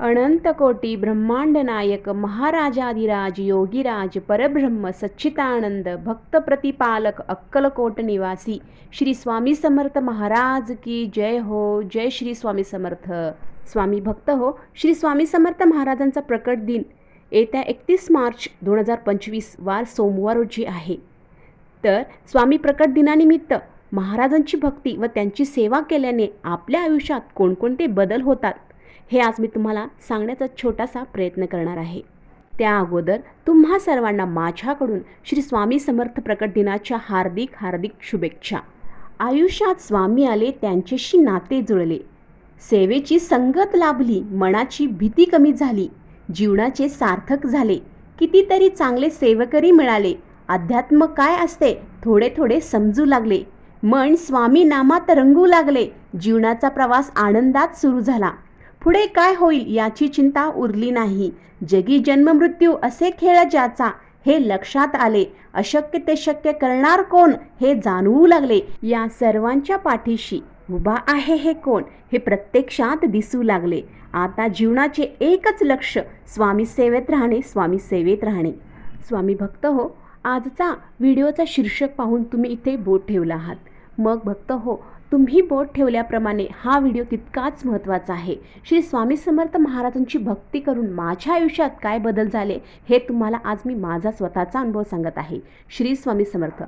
अनंतकोटी ब्रह्मांड नायक महाराजाधिराज योगीराज परब्रह्म सच्चितानंद भक्त प्रतिपालक अक्कलकोट निवासी श्री स्वामी समर्थ महाराज की जय हो जय श्री स्वामी समर्थ. स्वामी भक्त हो श्री स्वामी समर्थ महाराजांचा प्रकट दिन येत्या एकतीस मार्च दोन हजार पंचवीस वार सोमवार रोजी आहे. तर स्वामी प्रकट दिनानिमित्त महाराजांची भक्ती व त्यांची सेवा केल्याने आपल्या आयुष्यात कोणकोणते बदल होतात? हे आज मी तुम्हाला सांगण्याचा छोटासा प्रयत्न करणार आहे. त्या अगोदर तुम्हा सर्वांना माझ्याकडून श्री स्वामी समर्थ प्रकट दिनाच्या हार्दिक हार्दिक शुभेच्छा. आयुष्यात स्वामी आले त्यांच्याशी नाते जुळले. सेवेची संगत लाभली मनाची भीती कमी झाली जीवनाचे सार्थक झाले. कितीतरी चांगले सेवकरी मिळाले. अध्यात्म काय असते थोडे थोडे समजू लागले. मन स्वामी नामात रंगू लागले. जीवनाचा प्रवास आनंदात सुरू झाला. पुढे काय होईल याची चिंता उरली नाही. जगी जन्ममृत्यू असे खेळ ज्याचा हे लक्षात आले अशक्य ते शक्य करणार कोण हे जाणवू लागले. या सर्वांच्या पाठीशी उभा आहे हे कोण हे प्रत्यक्षात दिसू लागले. आता जीवनाचे एकच लक्ष स्वामी सेवेत राहणे स्वामी सेवेत राहणे. स्वामी भक्त हो आजचा व्हिडिओचा शीर्षक पाहून तुम्ही इथे बोट ठेवला आहात. मग भक्त हो तुम्ही बोट ठेवल्याप्रमाणे हा व्हिडिओ तितकाच महत्त्वाचा आहे. श्री स्वामी समर्थ महाराजांची भक्ती करून माझ्या आयुष्यात काय बदल झाले हे तुम्हाला आज मी माझा स्वतःचा अनुभव सांगत आहे. श्री स्वामी समर्थ.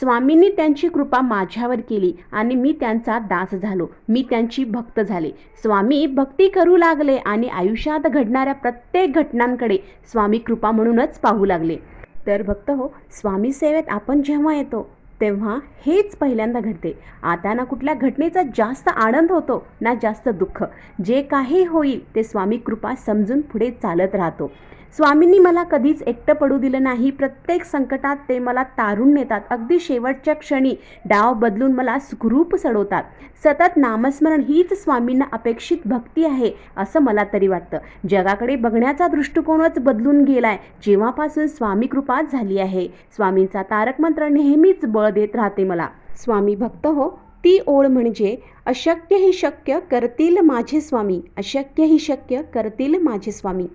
स्वामींनी त्यांची कृपा माझ्यावर केली आणि मी त्यांचा दास झालो. मी त्यांची भक्त झाले. स्वामी भक्ती करू लागले आणि आयुष्यात घडणाऱ्या प्रत्येक घटनांकडे स्वामी कृपा म्हणूनच पाहू लागले. तर भक्त हो स्वामी सेवेत आपण जेव्हा येतो तेव्हा हेच पहिल्यांदा घडते. आता ना कुठल्या घटनेचा जास्त आनंद होतो ना जास्त दुःख. जे काही होईल ते स्वामी कृपा समजून पुढे चालत राहतो. स्वामींनी मला कधीच एकटं पडू दिलं नाही. प्रत्येक संकटात ते मला तारून नेतात. अगदी शेवटच्या क्षणी डाव बदलून मला सुखरूप चढवतात सतत नामस्मरण हीच स्वामींना अपेक्षित भक्ती आहे असं मला तरी वाटतं. जगाकडे बघण्याचा दृष्टिकोनच बदलून गेलाय. जेव्हापासून स्वामी कृपा झाली आहे. स्वामींचा तारक मंत्र नेहमीच बळ देत राहते मला. स्वामी भक्त हो ती ओळ म्हणजे अशक्य ही शक्य करतील माझे स्वामी अशक्य ही शक्य करतील माझे स्वामी.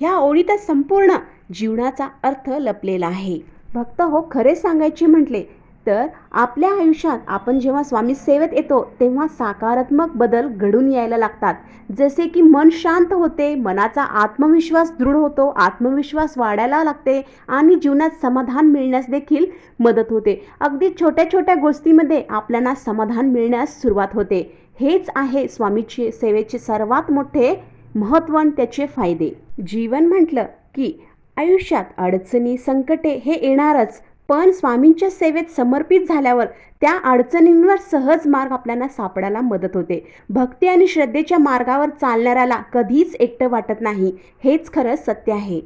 ह्या ओळीतच संपूर्ण जीवनाचा अर्थ लपलेला आहे. भक्त हो खरे सांगायचे म्हटले तर आपल्या आयुष्यात आपण जेव्हा स्वामी सेवेत येतो तेव्हा सकारात्मक बदल घडून यायला लागतात. जसे की मन शांत होते मनाचा आत्मविश्वास दृढ होतो आत्मविश्वास वाढायला लागते आणि जीवनात समाधान मिळण्यास देखील मदत होते. अगदी छोट्या छोट्या गोष्टीमध्ये आपल्याला समाधान मिळण्यास सुरुवात होते. हेच आहे स्वामीचे सेवेचे सर्वात मोठे महत्त्व आणि त्याचे फायदे. जीवन म्हटलं की आयुष्यात अडचणी संकटे हे येणारच. पण स्वामींच्या सेवेत समर्पित झाल्यावर त्या अडचणींवर सहज मार्ग आपल्याला सापडायला मदत होते. भक्ती आणि श्रद्धेच्या मार्गावर चालणाऱ्याला कधीच एकटं वाटत नाही. हेच खरं सत्य आहे.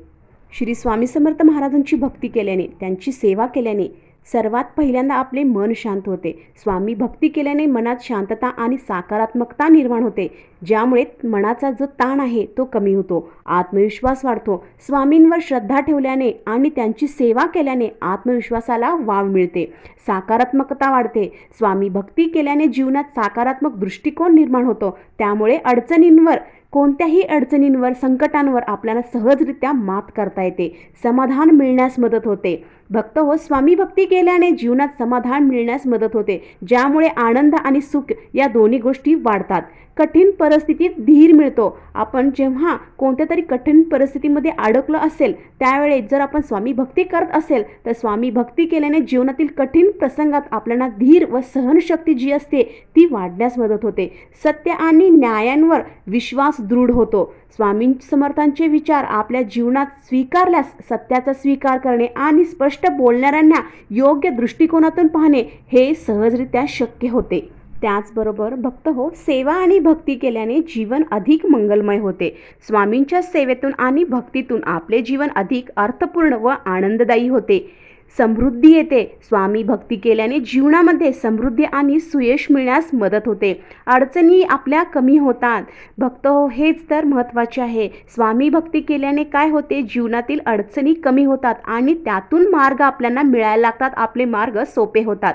श्री स्वामी समर्थ महाराजांची भक्ती केल्याने त्यांची सेवा केल्याने सर्वात पहिल्यांदा आपले मन शांत होते. स्वामी भक्ती केल्याने मनात शांतता आणि सकारात्मकता निर्माण होते. ज्यामुळे मनाचा जो ताण आहे तो कमी होतो. आत्मविश्वास वाढतो. स्वामींवर श्रद्धा ठेवल्याने आणि त्यांची सेवा केल्याने आत्मविश्वासाला वाव मिळते. सकारात्मकता वाढते. स्वामी भक्ती केल्याने जीवनात सकारात्मक दृष्टिकोन निर्माण होतो. त्यामुळे अडचणींवर कोणत्याही अडचणींवर संकटांवर आपल्याला सहजरित्या मात करता येते. समाधान मिळण्यास मदत होते. भक्त हो स्वामी भक्ती केल्याने जीवनात समाधान मिळण्यास मदत होते ज्यामुळे आनंद आणि सुख या दोन्ही गोष्टी वाढतात. कठीण परिस्थितीत धीर मिळतो. आपण जेव्हा कोणत्या तरी कठीण परिस्थितीमध्ये अडकलं असेल त्यावेळेस जर आपण स्वामी भक्ती करत असेल तर स्वामी भक्ती केल्याने जीवनातील कठीण प्रसंगात आपल्याला धीर व सहनशक्ती जी असते ती वाढण्यास मदत होते. सत्य आणि न्यायांवर विश्वास दृढ होतो. स्वामी समर्थांचे विचार आपल्या जीवनात स्वीकारल्यास सत्याचा स्वीकार करणे आणि स्पष्ट बोलणाऱ्यांना योग्य दृष्टिकोनातून पाहणे हे सहजरित्या शक्य होते. त्याचबरोबर भक्त हो सेवा आणि भक्ती केल्याने जीवन अधिक मंगलमय होते. स्वामींच्या सेवेतून आणि भक्तीतून आपले जीवन अधिक अर्थपूर्ण व आनंददायी होते. समृद्धी येते. स्वामी भक्ती केल्याने जीवनामध्ये समृद्धी आणि सुयश मिळण्यास मदत होते. अडचणी आपल्या कमी होतात. भक्त हो हेच तर महत्त्वाचे आहे. स्वामी भक्ती केल्याने काय होते? जीवनातील अडचणी कमी होतात आणि त्यातून मार्ग आपल्याला मिळायला लागतात. आपले मार्ग सोपे होतात.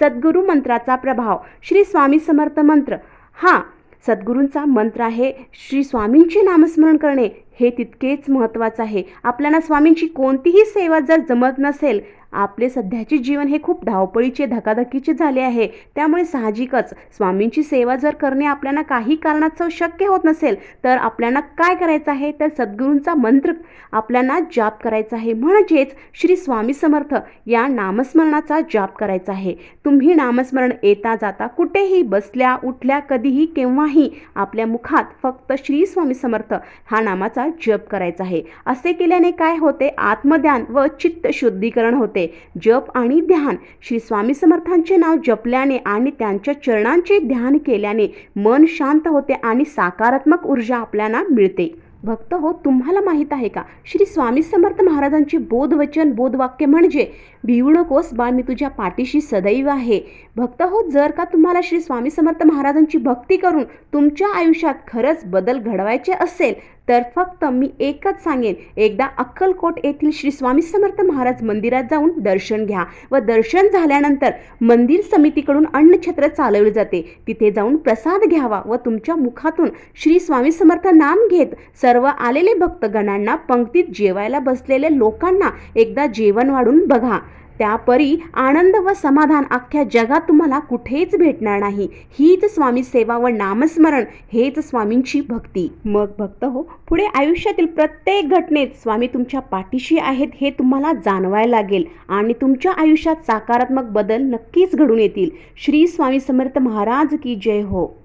सद्गुरू मंत्राचा प्रभाव. श्री स्वामी समर्थ मंत्र. हा सद्गुरूंचा मंत्र आहे. श्री स्वामींचे नामस्मरण करणे. हे तितकेच महत्त्वाचं आहे. आपल्याला स्वामींची कोणतीही सेवा जर जमत नसेल आपले सध्याचे जीवन हे खूप धावपळीचे धकाधकीचे झाले आहे. त्यामुळे साहजिकच स्वामींची सेवा जर करणे आपल्याला काही कारणाचं शक्य होत नसेल तर आपल्याला काय करायचं आहे? तर सद्गुरूंचा मंत्र आपल्याला जाप करायचा आहे. म्हणजेच श्री स्वामी समर्थ या नामस्मरणाचा जाप करायचा आहे. तुम्ही नामस्मरण येता जाता कुठेही बसल्या उठल्या कधीही केव्हाही आपल्या मुखात फक्त श्री स्वामी समर्थ हा नामाचा जप करायचा आहे. असे केल्याने काय होते? आत्मध्यान व चित्त शुद्धीकरण होते. जप आणि ध्यान श्री स्वामी समर्थांचे नाव जपल्याने आणि त्यांच्या चरणांचे ध्यान केल्याने मन शांत होते आणि सकारात्मक ऊर्जा आपल्याला मिळते. भक्त हो तुम्हाला माहीत आहे का? श्री स्वामी समर्थ महाराजांचे बोधवचन बोधवाक्य म्हणजे भिवू नकोस बाळ मी तुझ्या पाठीशी सदैव आहे. भक्त हो जर का तुम्हाला श्री स्वामी समर्थ महाराजांची भक्ती करून तुमच्या आयुष्यात खरंच बदल घडवायचे असेल तर फक्त मी एकच सांगेन एकदा अक्कलकोट येथील श्री स्वामी समर्थ महाराज मंदिरात जाऊन दर्शन घ्या व दर्शन झाल्यानंतर मंदिर समितीकडून अन्नछत्र चालवले जाते. तिथे जाऊन प्रसाद घ्यावा व तुमच्या मुखातून श्री स्वामी समर्थ नाम घेत सर्व आलेले भक्तगणांना पंक्तीत जेवायला बसलेल्या लोकांना एकदा जेवण वाढून बघा. त्यापरी आनंद व समाधान अख्ख्या जगात तुम्हाला कुठेच भेटणार नाही. हीच स्वामी सेवा व नामस्मरण हेच स्वामींची भक्ती. मग भक्त हो पुढे आयुष्यातील प्रत्येक घटनेत स्वामी तुमच्या पाठीशी आहेत हे तुम्हाला जाणवायला लागेल आणि तुमच्या आयुष्यात सकारात्मक बदल नक्कीच घडून येतील. श्री स्वामी समर्थ महाराज की जय हो.